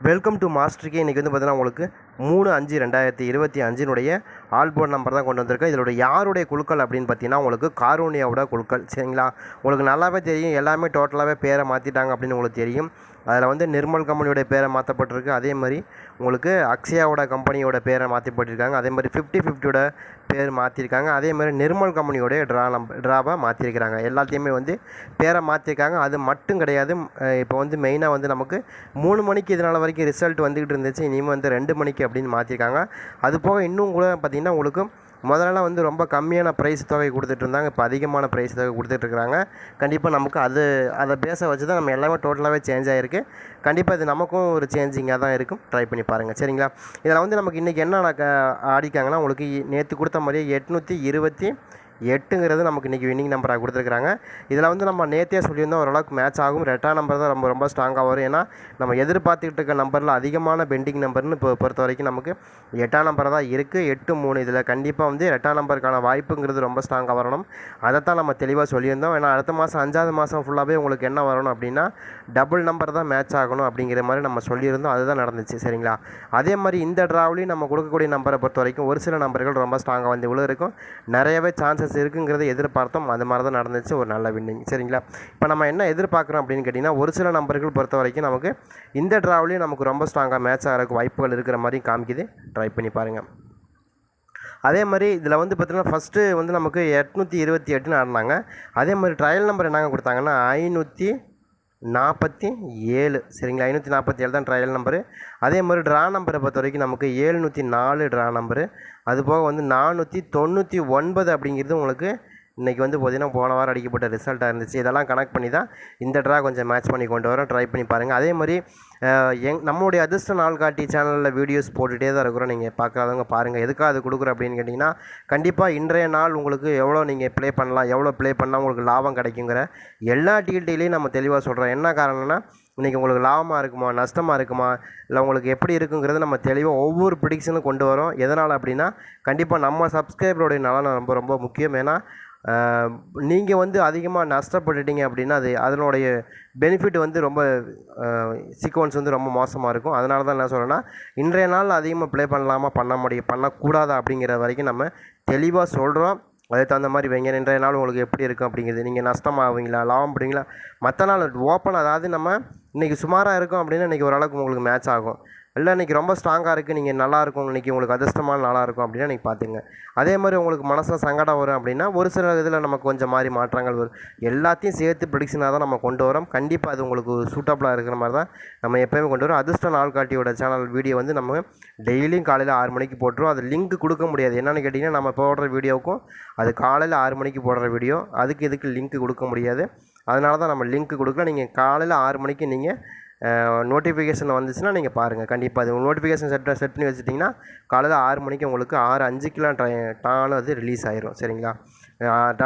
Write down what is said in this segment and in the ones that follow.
Welcome to மாஸ்டருக்கே இன்றைக்கி வந்து பார்த்தீங்கன்னா உங்களுக்கு மூணு அஞ்சு ரெண்டாயிரத்தி இருபத்தி அஞ்சினுடைய ஆல்போர்ட் நம்பர் தான் கொண்டு வந்திருக்கேன். இதோட யாருடைய குழுக்கள் அப்படின்னு பார்த்தீங்கன்னா உங்களுக்கு காரோனியாவோட குழுக்கள். சரிங்களா? உங்களுக்கு நல்லாவே தெரியும். எல்லாமே டோட்டலாகவே பேரை மாற்றிட்டாங்க அப்படின்னு உங்களுக்கு தெரியும். அதில் வந்து நிர்மல் கம்பெனியோட பேரை மாற்றப்பட்டிருக்கு அதே மாதிரி உங்களுக்கு அக்ஷயாவோட கம்பெனியோட பேரை மாற்றிப்பட்டிருக்காங்க அதே மாதிரி ஃபிஃப்டி ஃபிஃப்டியோட பேர் மாற்றிருக்காங்க அதே மாதிரி நிர்மல் கம்பெனியோடைய ட்ரா நம் ட்ராவை மாற்றிருக்கிறாங்க எல்லாத்தையுமே வந்து பேரை மாற்றிருக்காங்க அது மட்டும் கிடையாது. இப்போ வந்து மெயினாக வந்து நமக்கு மூணு மணிக்கு இதனால் வரைக்கும் ரிசல்ட் வந்துக்கிட்டு இருந்துச்சு. இனிமேல் வந்து ரெண்டு மணிக்கு அப்படின்னு மாற்றிருக்காங்க அது போக இன்னும் கூட பார்த்திங்கன்னா உங்களுக்கு முதல்லலாம் வந்து ரொம்ப கம்மியான ப்ரைஸ் தொகை கொடுத்துட்டு இருந்தாங்க. இப்போ அதிகமான ப்ரைஸ் தொகை கொடுத்துட்ருக்குறாங்க கண்டிப்பாக நமக்கு அது அதை பேச வச்சு தான் நம்ம எல்லாமே டோட்டலாகவே சேஞ்ச் ஆகிருக்கு கண்டிப்பாக இது நமக்கும் ஒரு சேஞ்சிங்காக தான் இருக்கும். ட்ரை பண்ணி பாருங்கள் சரிங்களா? இதில் வந்து நமக்கு இன்றைக்கி என்ன ஆடிக்காங்கன்னா உங்களுக்கு நேற்று கொடுத்த மாதிரியே எட்நூற்றி இருபத்தி எட்டுங்கிறது நமக்கு இன்றைக்கி வின்னிங் நம்பராக கொடுத்துருக்குறாங்க. இதில் வந்து நம்ம நேற்றே சொல்லியிருந்தோம் ஓரளவுக்கு மேட்ச் ஆகும். ரெட்டா நம்பர் தான் ரொம்ப ரொம்ப ஸ்ட்ராங்காக வரும். ஏன்னா நம்ம எதிர்பார்த்துக்கிட்டு இருக்க நம்பரில் அதிகமான பெண்டிங் நம்பர்னு இப்போ பொறுத்த வரைக்கும் நமக்கு எட்டாம் நம்பர் தான் இருக்குது எட்டு மூணு இதில் கண்டிப்பாக வந்து ரெட்டாம் நம்பருக்கான வாய்ப்புங்கிறது ரொம்ப ஸ்ட்ராங்காக வரணும். அதை தான் நம்ம தெளிவாக சொல்லியிருந்தோம். ஏன்னா அடுத்த மாதம் அஞ்சாவது மாதம் ஃபுல்லாகவே உங்களுக்கு என்ன வரணும் அப்படின்னா டபுள் நம்பர் தான் மேட்ச் ஆகணும் அப்படிங்கிற மாதிரி நம்ம சொல்லியிருந்தோம். அதுதான் நடந்துச்சு. சரிங்களா? அதே மாதிரி இந்த ட்ராவ்லையும் நம்ம கொடுக்கக்கூடிய நம்பரை பொறுத்த வரைக்கும் ஒரு சில நம்பர்கள் ரொம்ப ஸ்ட்ராங்காக வந்து இவ்வளோ இருக்கும் நிறையவே சான்சஸ் இருக்குங்கிறத எதிர்பார்த்தோம். அது மாதிரி தான் நடந்துச்சு. ஒரு நல்ல வின்னிங் சரிங்களா? இப்போ நம்ம என்ன எதிர்பார்க்குறோம் அப்படின்னு கேட்டிங்கன்னா ஒரு சில நம்பர்கள் பொறுத்த வரைக்கும் நமக்கு இந்த ட்ராவ்லையும் நமக்கு ரொம்ப ஸ்ட்ராங்காக மேட்ச் ஆகிறதுக்கு வாய்ப்புகள் இருக்கிற மாதிரி காமிக்குது. ட்ரை பண்ணி பாருங்கள் அதே மாதிரி இதில் வந்து பார்த்திங்கன்னா ஃபஸ்ட்டு வந்து நமக்கு எட்நூற்றி இருபத்தி எட்டுன்னு ஆடினாங்க. அதே மாதிரி ட்ரையல் நம்பர் என்னங்க கொடுத்தாங்கன்னா ஐநூற்றி நாற்பத்தி ஏழு. சரிங்களா? ஐநூற்றி நாற்பத்தி ஏழு தான் ட்ரையல் நம்பரு அதே மாதிரி ட்ரா நம்பரை பொறுத்த வரைக்கும் நமக்கு ஏழ்நூற்றி நாலு ட்ரா நம்பரு அது போக வந்து நானூற்றி தொண்ணூற்றி ஒன்பது அப்படிங்கிறது உங்களுக்கு இன்றைக்கி வந்து பார்த்திங்கன்னா போன வாரம் அடிக்கப்பட்ட ரிசல்ட்டாக இருந்துச்சு. இதெல்லாம் கனெக்ட் பண்ணி தான் இந்த ட்ரா கொஞ்சம் மேட்ச் பண்ணி கொண்டு வரோம் ட்ரை பண்ணி பாருங்கள் அதே மாதிரி எங் நம்மளுடைய அதிர்ஷ்ட நாள் காட்டி சேனலில் வீடியோஸ் போட்டுகிட்டே தான் இருக்கிறோம். நீங்கள் பார்க்காதவங்க பாருங்கள் எதுக்காக அது கொடுக்குறோம் அப்படின்னு கேட்டிங்கன்னா கண்டிப்பாக இன்றைய நாள் உங்களுக்கு எவ்வளோ நீங்கள் ப்ளே பண்ணலாம் எவ்வளோ ப்ளே பண்ணால் உங்களுக்கு லாபம் கிடைக்குங்கிற எல்லா டீட்டெயிலையும் நம்ம தெளிவாக சொல்கிறோம் என்ன காரணம்னா இன்றைக்கி உங்களுக்கு லாபமாக இருக்குமா நஷ்டமாக இருக்குமா இல்லை உங்களுக்கு எப்படி இருக்குங்கிறது நம்ம தெளிவாக ஒவ்வொரு ப்ரிடிக்ஷனும் கொண்டு வரோம். எதனால் அப்படின்னா கண்டிப்பாக நம்ம சப்ஸ்கிரைபருடைய நலன் ரொம்ப ரொம்ப முக்கியம். ஏன்னா நீங்கள் வந்து அதிகமாக நஷ்டப்பட்டுட்டீங்க அப்படின்னா அது அதனுடைய பெனிஃபிட் வந்து ரொம்ப சீக்வன்ஸ் வந்து ரொம்ப மோசமாக இருக்கும். அதனால தான் என்ன சொல்கிறேன்னா இன்றைய நாள் அதிகமாக ப்ளே பண்ணலாமா பண்ண முடியும் பண்ணக்கூடாதா அப்படிங்கிற வரைக்கும் நம்ம தெளிவாக சொல்கிறோம் அதுக்கு தகுந்த மாதிரி வைங்க. இன்றைய நாள் உங்களுக்கு எப்படி இருக்கும் அப்படிங்கிறது. நீங்கள் நஷ்டமாகுவீங்களா லாபம் பண்ணுவீங்களா மற்ற நாள் ஓப்பன் அதாவது நம்ம இன்றைக்கி சுமாராக இருக்கும் அப்படின்னா இன்றைக்கி ஓரளவுக்கு உங்களுக்கு மேட்ச் ஆகும். இல்லை இன்றைக்கி ரொம்ப ஸ்ட்ராங்காக இருக்குது நீங்கள் நல்லாயிருக்கும் இன்றைக்கி உங்களுக்கு அதிர்ஷ்டமான நாளாக இருக்கும் அப்படின்னா நீங்கள் பார்த்துங்க அதே மாதிரி உங்களுக்கு மனசில் சங்கடம் வரும் அப்படின்னா ஒரு சில இதில் நமக்கு கொஞ்சம் மாதிரி மாற்றங்கள் வரும். எல்லாத்தையும் சேர்த்து ப்ரிடிக்ஷனாக தான் நம்ம கொண்டு வரோம். கண்டிப்பாக அது உங்களுக்கு சூட்டபுளாக இருக்கிற மாதிரி தான் நம்ம எப்போயுமே கொண்டு வரோம். அதிர்ஷ்ட நாள்காட்டியோட சேனல் வீடியோ வந்து நம்ம டெய்லியும் காலையில் ஆறு மணிக்கு போட்டுருவோம். அது லிங்க் கொடுக்க முடியாது. என்னென்னு கேட்டிங்கன்னா நம்ம போடுற வீடியோவுக்கும் அது காலையில் ஆறு மணிக்கு போடுற வீடியோ அதுக்கு இதுக்கு லிங்க் கொடுக்க முடியாது. அதனால தான் நம்ம லிங்க் கொடுக்கல. நீங்கள் காலையில் ஆறு மணிக்கு நீங்கள் நோட்டிஃபிகேஷன் வந்துச்சுன்னா நீங்கள் பாருங்கள் கண்டிப்பாக அது நோட்டிஃபிகேஷன் செட் செட் பண்ணி வச்சுட்டிங்கன்னா காலையில் ஆறு மணிக்கு உங்களுக்கு ஆறு அஞ்சுக்கெலாம் ட்ரை டானும் அது ரிலீஸ் ஆயிரும். சரிங்களா?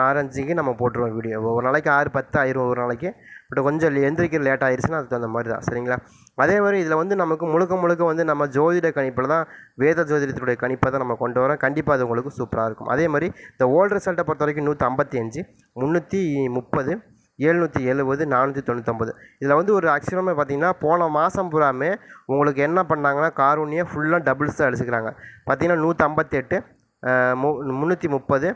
ஆறு அஞ்சுக்கு நம்ம போட்டுருவோம் வீடியோ ஒரு நாளைக்கு ஆறு பத்து ஆயிரும் ஒரு நாளைக்கு. பட் கொஞ்சம் எந்திரிக்கிற லேட் ஆயிடுச்சுன்னா அதுக்கு தகுந்த மாதிரி தான். சரிங்களா? அதே மாதிரி இதில் வந்து நமக்கு முழுக்க முழுக்க வந்து நம்ம ஜோதிட கணிப்பில் தான் வேத ஜோதிடத்துடைய கணிப்பை தான் நம்ம கொண்டு வரோம். கண்டிப்பாக அது உங்களுக்கு சூப்பராக இருக்கும். அதே மாதிரி இந்த ஓல்டு ரிசல்ட்டை பொறுத்த வரைக்கும் நூற்றி ஐம்பத்தி அஞ்சு முந்நூற்றி முப்பது எழுநூற்றி எழுபது நானூற்றி தொண்ணூற்றொம்பது இதில் வந்து ஒரு அக்ஷரமே பார்த்தீங்கன்னா போன மாதம் பூராமே உங்களுக்கு என்ன பண்ணாங்கன்னா காரூனியை ஃபுல்லாக டபுள்ஸ் தான் அடிச்சுக்கிறாங்க. பார்த்தீங்கன்னா நூற்றம்பத்தெட்டு மு முந்நூற்றி முப்பது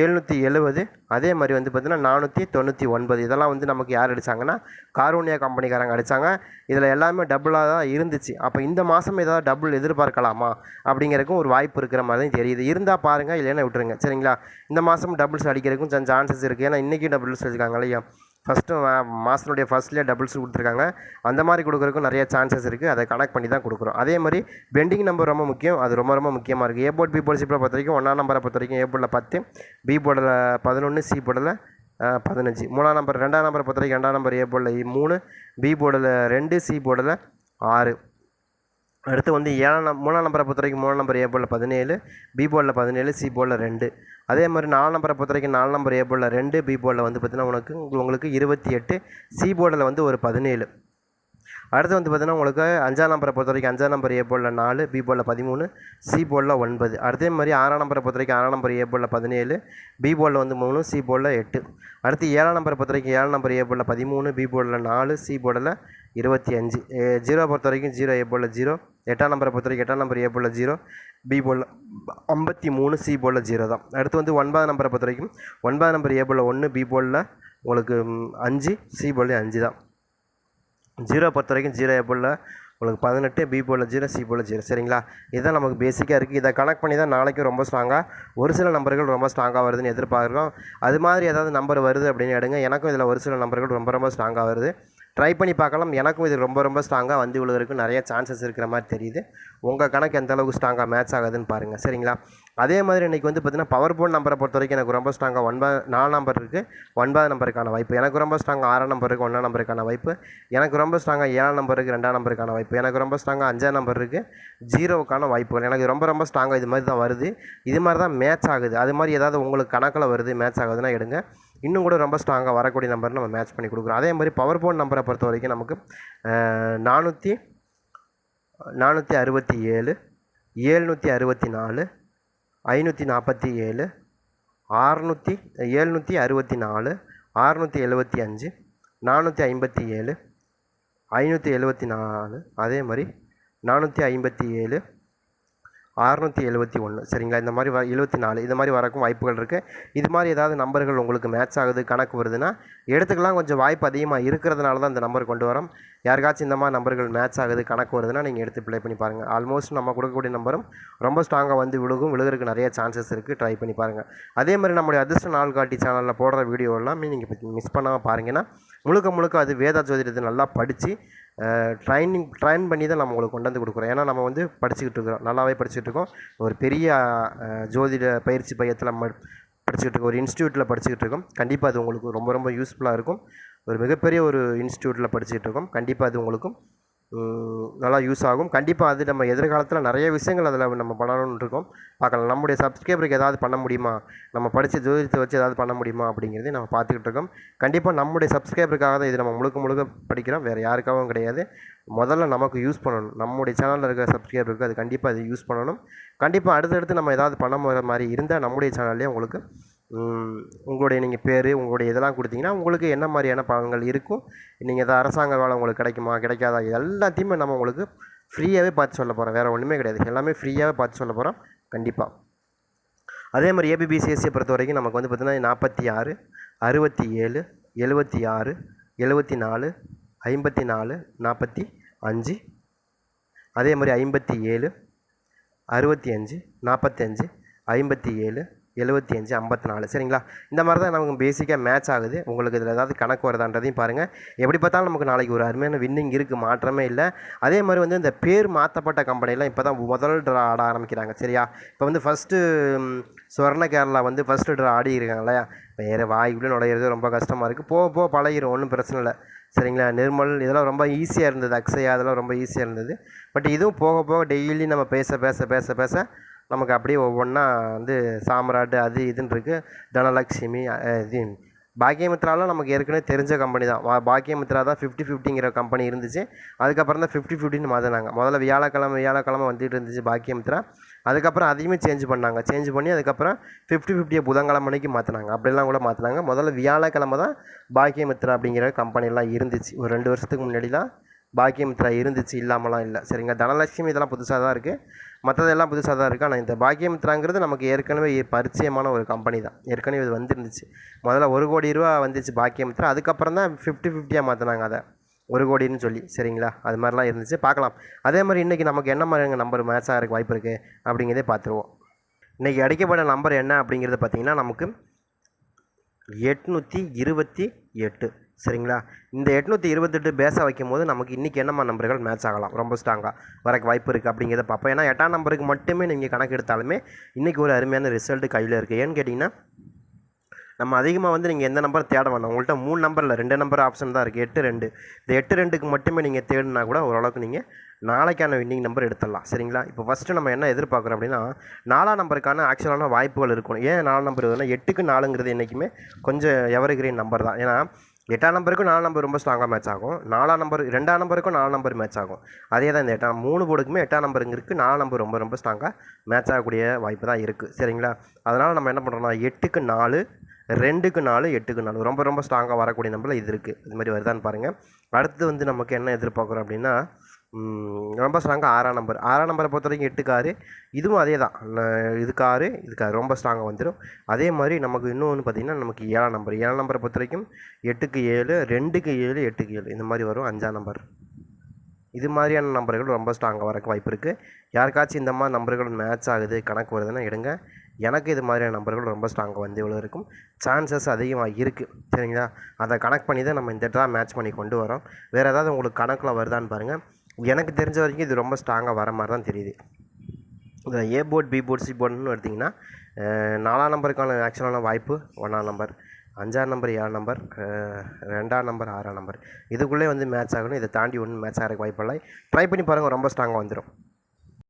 எழுநூற்றி எழுபது அதே மாதிரி வந்து பார்த்திங்கன்னா நானூற்றி தொண்ணூற்றி ஒன்பது. இதெல்லாம் வந்து நமக்கு யார் அடித்தாங்கன்னா காரோனியா கம்பெனிக்காரங்க அடித்தாங்க இதில் எல்லாமே டபுளாக தான் இருந்துச்சு. அப்போ இந்த மாதம் ஏதாவது டபுள் எதிர்பார்க்கலாமா? அப்படிங்கிறதுக்கும் ஒரு வாய்ப்பு இருக்கிற மாதிரி தான் தெரியுது. இருந்தால் பாருங்கள் இல்லைன்னா விட்டுருங்க. சரிங்களா? இந்த மாதம் டபுள்ஸ் அடிக்கிறதுக்கும் சான்சஸ் இருக்குது ஏன்னா இன்றைக்கும் டபுள்ஸ் வச்சுருக்காங்க இல்லையா? ஃபஸ்ட்டு மாதனுடைய ஃபஸ்ட்லேயே டபுள்ஸ் கொடுத்துருக்காங்க. அந்த மாதிரி கொடுக்குறதுக்கும் நிறைய சான்சஸ் இருக்குது அதை கனெக்ட் பண்ணி தான் கொடுக்குறோம். அதே மாதிரி பெண்டிங் நம்பர் ரொம்ப முக்கியம். அது ரொம்ப ரொம்ப முக்கியமாக இருக்குது ஏ போர்ட் பி போர்ட் சிப்பில் பொறுத்த வரைக்கும் ஒன்றாம் நம்பரை பொறுத்த வரைக்கும் ஏ போர்டில் பத்து பி போர்டில் பதினொன்று சி போர்டில் பதினஞ்சு. மூணாம் நம்பர் ரெண்டாம் நம்பரை பொறுத்த வரைக்கும் ரெண்டாம் நம்பர் ஏ போர்டில் மூணு பி போர்டில் ரெண்டு சி போர்டில் ஆறு. அடுத்து வந்து ஏழாம் நம் மூணாம் நம்பரை பொறுத்த வரைக்கும் மூணாம் நம்பர் ஏ போலில் பதினேழு பி போலில் பதினேழு சி போலில் ரெண்டு. அதே மாதிரி நாலு நம்பரை பொறுத்த வரைக்கும் நாலு நம்பர் ஏ போலில் ரெண்டு பி போலில் வந்து பார்த்திங்கன்னா உனக்கு உங்களுக்கு இருபத்தி எட்டு சி போர்டில் வந்து ஒரு பதினேழு. அடுத்து வந்து பார்த்தீங்கன்னா உங்களுக்கு அஞ்சாம் நம்பரை பொறுத்த வரைக்கும் அஞ்சாம் நம்பர் ஏ போலில் நாலு பி போலில் பதிமூணு சி போலில் ஒன்பது. அதே மாதிரி ஆறாம் நம்பரை பொறுத்த வரைக்கும் ஆறாம் நம்பர் ஏ போலில் பதினேழு பி போலில் வந்து மூணு சி போலில் எட்டு. அடுத்து ஏழாம் நம்பரை பொறுத்த வரைக்கும் ஏழாம் நம்பர் ஏ போலில் பதிமூணு பி போலில் நாலு சி போலில் இருபத்தி அஞ்சு. ஜீரோ பொறுத்த வரைக்கும் ஜீரோ ஏ போல் ஜீரோ. எட்டாம் நம்பரை பொறுத்த வரைக்கும் எட்டாம் number A pole zero. B pole ஐம்பத்தி மூணு சி போல் ஜீரோ தான். அடுத்து வந்து ஒன்பதாம் நம்பரை பொறுத்த வரைக்கும் ஒன்பதாம் நம்பர் ஏ போல் ஒன்று பி போலில் உங்களுக்கு அஞ்சு சி போல் அஞ்சு தான். ஜீரோ பொறுத்த வரைக்கும் ஜீரோ ஏ போலில் உங்களுக்கு பதினெட்டு B pole zero C pole zero. சரிங்களா? இதுதான் நமக்கு பேசிக்காக இருக்குது இதை கனெக்ட் பண்ணி தான் நாளைக்கும் ரொம்ப ஸ்ட்ராங்காக ஒரு சில நம்பர்கள் ரொம்ப ஸ்ட்ராங்காக வருதுன்னு எதிர்பார்க்குறோம். அது மாதிரி ஏதாவது நம்பர் வருது அப்படின்னு எடுங்க. எனக்கும் இதில் ஒரு சில நம்பர்கள் ரொம்ப ரொம்ப ஸ்ட்ராங்காக வருது. ட்ரை பண்ணி பார்க்கலாம். எனக்கும் இது ரொம்ப ரொம்ப ஸ்ட்ராங்காக வந்து விழுகிறதுக்கு நிறைய சான்சஸ் இருக்கிற மாதிரி தெரியுது. உங்கள் கணக்கு எந்த அளவுக்கு ஸ்ட்ராங்காக மேட்ச் ஆகுதுன்னு பாருங்கள் சரிங்களா? அதே மாதிரி இன்றைக்கி வந்து பார்த்தீங்கன்னா பவர் போர்ட் நம்பரை பொறுத்த வரைக்கும் எனக்கு ரொம்ப ஸ்ட்ராங்காக ஒன்பது நாலு நம்பர் இருக்குது ஒன்பது நம்பருக்கான வாய்ப்பு. எனக்கு ரொம்ப ஸ்ட்ராங்காக ஆறாம் நம்பர் இருக்குது ஒன்றாம் நம்பருக்கான வாய்ப்பு. எனக்கு ரொம்ப ஸ்ட்ராங்காக ஏழாம் நம்பர் இருக்குது ரெண்டாம் நம்பருக்கான வாய்ப்பு. எனக்கு ரொம்ப ஸ்ட்ராங்காக அஞ்சாம் நம்பர் இருக்குது ஜீரோவுக்கான வாய்ப்புகள். எனக்கு ரொம்ப ரொம்ப ஸ்ட்ராங்காக இது மாதிரி தான் வருது. இது மாதிரி தான் மேட்ச் ஆகுது. அது மாதிரி ஏதாவது உங்களுக்கு கணக்கில் வருது மேட்ச் ஆகுதுன்னா எடுங்க. இன்னும் கூட ரொம்ப ஸ்ட்ராங்காக வரக்கூடிய நம்பர் நம்ம மேட்ச் பண்ணி கொடுக்குறோம். அதே மாதிரி பவர் ஃபோன் நம்பரை பொறுத்த வரைக்கும் நமக்கு நானூற்றி நானூற்றி அறுபத்தி ஏழு ஏழ்நூற்றி அறுபத்தி நாலு ஐநூற்றி நாற்பத்தி ஏழு ஆறுநூற்றி ஏழ்நூற்றி அறுபத்தி நாலு ஆறுநூற்றி எழுபத்தி அஞ்சு நானூற்றி ஐம்பத்தி ஏழு ஐநூற்றி எழுபத்தி நாலு அதே மாதிரி நானூற்றி ஐம்பத்தி ஏழு அறுநூற்றி எழுபத்தி ஒன்று. சரிங்களா? இந்த மாதிரி வ எழுபத்தி நாலு இது மாதிரி வரக்கும் வாய்ப்புகள் இருக்குது இது மாதிரி ஏதாவது நம்பர்கள் உங்களுக்கு மேட்ச் ஆகுது கணக்கு வருதுன்னா எடுத்துக்கலாம். கொஞ்சம் வாய்ப்பு அதிகமாக இருக்கிறதுனால தான் இந்த நம்பர் கொண்டு வரோம். யாருக்காச்சும் இந்த மாதிரி நம்பர்கள் மேட்ச் ஆகுது கணக்கு வருதுன்னா நீங்கள் எடுத்து ப்ளே பண்ணி பாருங்கள் ஆல்மோஸ்ட் நம்ம கொடுக்கக்கூடிய நம்பரும் ரொம்ப ஸ்ட்ராங்காக வந்து விழுகும். விழுகிறதுக்கு நிறைய சான்சஸ் இருக்குது ட்ரை பண்ணி பாருங்கள் அதே மாதிரி நம்முடைய அதிர்ஷ்ட நாள் காட்டி சேனலில் போடுற வீடியோ எல்லாமே நீங்கள் மிஸ் பண்ணாமல் பாருங்கன்னா முழுக்க முழுக்க அது வேதா ஜோதிடத்தை நல்லா படித்து ட்ரைனிங் ட்ரைன் பண்ணி தான் நம்ம உங்களுக்கு கொண்டு வந்து கொடுக்குறோம். ஏன்னா நம்ம வந்து படிச்சுக்கிட்டு இருக்கிறோம். நல்லாவே படிச்சுக்கிட்டு இருக்கோம். ஒரு பெரிய ஜோதிட பயிற்சி மையத்தில் நம்ம படிச்சுக்கிட்டு இருக்கோம். ஒரு இன்ஸ்டியூட்டில் படிச்சுக்கிட்டு இருக்கோம். கண்டிப்பாக அது உங்களுக்கு ரொம்ப ரொம்ப யூஸ்ஃபுல்லாக இருக்கும். ஒரு மிகப்பெரிய ஒரு இன்ஸ்டியூட்டில் படிச்சுக்கிட்டு இருக்கோம். கண்டிப்பாக அது உங்களுக்கும் நல்லா யூஸ் ஆகும். கண்டிப்பாக அது நம்ம எதிர்காலத்தில் நிறைய விஷயங்கள் அதில் நம்ம பண்ணணும்னு இருக்கோம். பார்க்கலாம். நம்முடைய சப்ஸ்கிரைபருக்கு ஏதாவது பண்ண முடியுமா? நம்ம படித்த ஜோதிடத்தை வச்சு ஏதாவது பண்ண முடியுமா? அப்படிங்கிறதையும் நம்ம பார்த்துக்கிட்டு இருக்கோம். கண்டிப்பாக நம்முடைய சப்ஸ்கிரைபருக்காக தான் இது நம்ம முழுக்க முழுக்க படிக்கிறோம். வேறு யாருக்காகவும் கிடையாது. முதல்ல நமக்கு யூஸ் பண்ணணும். நம்முடைய சேனலில் இருக்கிற சப்ஸ்கிரைபருக்கு அது கண்டிப்பாக அது யூஸ் பண்ணணும். கண்டிப்பாக அடுத்தடுத்து நம்ம ஏதாவது பண்ண மாதிரி இருந்தால் நம்முடைய சேனல்லேயே உங்களுக்கு உங்களுடைய நீங்கள் பேர் உங்களுடைய இதெல்லாம் கொடுத்தீங்கன்னா உங்களுக்கு என்ன மாதிரியான பலன்கள் இருக்கும்? நீங்கள் எதாவது அரசாங்க வேலை உங்களுக்கு கிடைக்குமா கிடைக்காதா? எல்லாத்தையுமே நம்ம உங்களுக்கு ஃப்ரீயாகவே பார்த்து சொல்ல போகிறோம் வேறு ஒன்றுமே கிடையாது. எல்லாமே ஃப்ரீயாகவே பார்த்து சொல்ல போகிறோம் கண்டிப்பாக அதே மாதிரி ஏபிபிசிஎஸ்சியை பொறுத்த வரைக்கும் நமக்கு வந்து பார்த்திங்கன்னா நாற்பத்தி ஆறு அறுபத்தி ஏழு எழுபத்தி ஆறு எழுபத்தி நாலு ஐம்பத்தி நாலு நாற்பத்தி அஞ்சு. அதே மாதிரி ஐம்பத்தி ஏழு அறுபத்தி அஞ்சு நாற்பத்தஞ்சு ஐம்பத்தி ஏழு எழுபத்தி அஞ்சு ஐம்பத்தி நாலு. சரிங்களா? இந்த மாதிரி தான் நமக்கு பேசிக்காக மேட்ச் ஆகுது. உங்களுக்கு இதில் ஏதாவது கணக்கு வருதான்றதையும் பாருங்கள் எப்படி பார்த்தாலும் நமக்கு நாளைக்கு ஒரு அருமையான வின்னிங் இருக்குது மாற்றமே இல்லை. அதே மாதிரி வந்து இந்த பேர் மாற்றப்பட்ட கம்பெனிலாம் இப்போ தான் முதல் ட்ரா ஆட ஆரம்பிக்கிறாங்க. சரியா? இப்போ வந்து ஃபஸ்ட்டு சுவர்ண கேரளா வந்து ஃபஸ்ட்டு ட்ரா ஆடி இருக்காங்க இல்லையா? வேறு வாய்க்குள்ளே நுழையிறது ரொம்ப கஷ்டமாக இருக்குது போக போக பழகிரும். ஒன்றும் பிரச்சனை இல்லை. சரிங்களா? நிர்மல் இதெல்லாம் ரொம்ப ஈஸியாக இருந்தது. அக்ஷயா அதெல்லாம் ரொம்ப ஈஸியாக இருந்தது. பட் இதுவும் போக போக டெய்லி நம்ம பேச பேச பேச பேச நமக்கு அப்படியே ஒவ்வொன்றா வந்து சாம்ராட் அது இதுன்னு இருக்குது தனலக்ஷ்மி இது. பாக்கியமித்ராலாம் நமக்கு ஏற்கனவே தெரிஞ்ச கம்பெனி தான். பாக்கியமித்ரா தான் ஃபிஃப்டி ஃபிஃப்டிங்கிற கம்பெனி இருந்துச்சு. அதுக்கப்புறம் தான் ஃபிஃப்டி ஃபிஃப்டின்னு மாற்றினாங்க முதல்ல வியாழக்கிழமை வியாழக்கிழமை வந்துட்டு இருந்துச்சு பாக்கியமித்ரா. அதுக்கப்புறம் அதையுமே சேஞ்ச் பண்ணாங்க. சேஞ்ச் பண்ணி அதுக்கப்புறம் ஃபிஃப்டி ஃபிஃப்டியை புதன்கிழமைக்கு மாற்றினாங்க அப்படிலாம் கூட மாற்றினாங்க முதல்ல வியாழக்கிழமை தான் பாக்கியமித்ரா அப்படிங்கிற கம்பெனிலாம் இருந்துச்சு. ஒரு ரெண்டு வருஷத்துக்கு முன்னாடிலாம். பாக்கியமித்ரா இருந்துச்சு இல்லாமலாம் இல்லை. சரிங்க தனலட்சுமி இதெல்லாம் புதுசாக தான் இருக்குது மற்றதெல்லாம் புதுசாக தான் இருக்குது ஆனால் இந்த பாக்கியமித்ராங்கிறது நமக்கு ஏற்கனவே பரிச்சயமான ஒரு கம்பெனி தான். ஏற்கனவே இது வந்துருந்துச்சு. முதல்ல ஒரு கோடி ரூபா வந்துச்சு பாக்கியமித்ரா. அதுக்கப்புறம் தான் ஃபிஃப்டி ஃபிஃப்டியாக மாற்றினாங்க அதை. ஒரு கோடின்னு சொல்லி. சரிங்களா? அது மாதிரிலாம் இருந்துச்சு. பார்க்கலாம். அதே மாதிரி இன்றைக்கி நமக்கு என்ன மாதிரி நம்பர் மேட்ச் ஆகிறதுக்கு வாய்ப்பு இருக்குது அப்படிங்கிறதே பார்த்துருவோம். இன்றைக்கி அடிக்கப்பட்ட நம்பர் என்ன அப்படிங்கிறது பார்த்தீங்கன்னா நமக்கு எட்நூற்றி இருபத்தி எட்டு. சரிங்களா? இந்த எட்நூற்றி இருபத்தெட்டு பேச வைக்கும் போது நமக்கு இன்றைக்கி என்னம்மா நம்பர்கள் மேட்ச் ஆகலாம்? ரொம்ப ஸ்ட்ராங்காக வரக்கு வாய்ப்பு இருக்குது அப்படிங்கிறத பார்ப்போம். ஏன்னா எட்டாம் நம்பருக்கு மட்டுமே நீங்கள் கணக்கு எடுத்தாலுமே இன்றைக்கி ஒரு அருமையான ரிசல்ட்டு கையில் இருக்குது ஏன்னு கேட்டிங்கன்னா நம்ம அதிகமாக வந்து நீங்கள் எந்த நம்பர் தேட வேணும். உங்கள்கிட்ட மூணு நம்பரில் ரெண்டு நம்பர் ஆப்ஷன் தான் இருக்குது எட்டு ரெண்டு. இந்த எட்டு ரெண்டுக்கு மட்டுமே நீங்கள் தேடினா கூட ஓரளவுக்கு நீங்கள் நாளைக்கான வின்னிங் நம்பர் எடுத்துடலாம். சரிங்களா? இப்போ ஃபஸ்ட்டு நம்ம என்ன எதிர்பார்க்குறோம் அப்படின்னா நாலாம் நம்பருக்கான ஆக்சுவலான வாய்ப்புகள் இருக்கும் ஏன் நாலாம் நம்பர் வருதுன்னா எட்டுக்கு நாலுங்கிறது என்றைக்குமே கொஞ்சம் எவர்கிரீன் நம்பர் தான். ஏன்னா எட்டாம் நம்பருக்கும் நாலு நம்பர் ரொம்ப ஸ்ட்ராங்காக மேட்ச் ஆகும். நாலாம் நம்பர் ரெண்டாம் நம்பருக்கும் நாலு நம்பர் மேட்ச் ஆகும். அதே தான் இந்த எட்டாம் மூணு போர்டுக்குமே எட்டாம் நம்பருங்க இருக்குது நாலு நம்பர் ரொம்ப ரொம்ப ஸ்ட்ராங்காக மேட்ச் ஆகக்கூடிய வாய்ப்பு தான் இருக்குது சரிங்களா? அதனால் நம்ம என்ன பண்ணுறோம்னா எட்டுக்கு நாலு ரெண்டுக்கு நாலு எட்டுக்கு நாலு. ரொம்ப ரொம்ப ஸ்ட்ராங்காக வரக்கூடிய நம்பரில் இது இருக்குது இது மாதிரி வருதான்னு பாருங்கள் அடுத்து வந்து நமக்கு என்ன எதிர்பார்க்குறோம் அப்படின்னா ரொம்ப ஸ்ட்ராங்காக ஆறாம் நம்பர் ஆறாம் நம்பரை பொறுத்த வரைக்கும் எட்டு காரு. இதுவும் அதே தான். இது காரு இது காரு ரொம்ப ஸ்ட்ராங்காக வந்துடும் அதே மாதிரி நமக்கு இன்னொன்று பார்த்திங்கன்னா நமக்கு ஏழாம் நம்பர் ஏழாம் நம்பரை பொறுத்த வரைக்கும் எட்டுக்கு ஏழு ரெண்டுக்கு ஏழு எட்டுக்கு ஏழு. இந்த மாதிரி வரும் அஞ்சாம் நம்பர் இது மாதிரியான நம்பர்கள் ரொம்ப ஸ்ட்ராங்காக வரக்கு வாய்ப்பு இருக்குது யாருக்காச்சும் இந்த மாதிரி நம்பர்கள் மேட்ச் ஆகுது கணக்கு வருதுன்னா எடுங்க. எனக்கு இது மாதிரியான நம்பர்கள் ரொம்ப ஸ்ட்ராங்காக வந்து இவ்வளோ இருக்கும். சான்சஸ் அதிகமாக இருக்குது சரிங்களா? அதை கணக்கு பண்ணி தான் நம்ம இந்த இடத்துல மேட்ச் பண்ணி கொண்டு வரோம். வேறு ஏதாவது உங்களுக்கு கணக்கில் வருதான்னு பாருங்கள் எனக்கு தெரிஞ்ச வரைக்கும் இது ரொம்ப ஸ்ட்ராங்காக வர மாதிரி தான் தெரியுது. இந்த A port B port C போர்டுன்னு எடுத்திங்கன்னா நாலாம் நம்பருக்கான ஆக்சுவலான வாய்ப்பு ஒன்றாம் நம்பர் அஞ்சாம் நம்பர் ஏழாம் நம்பர் ரெண்டாம் நம்பர் ஆறாம் நம்பர் இதுக்குள்ளே வந்து மேட்ச் ஆகணும். இதை தாண்டி ஒன்றும் மேட்ச் ஆகிறதுக்கு வாய்ப்பில்லை ட்ரை பண்ணி பாருங்கள் ரொம்ப ஸ்ட்ராங்காக வந்துடும்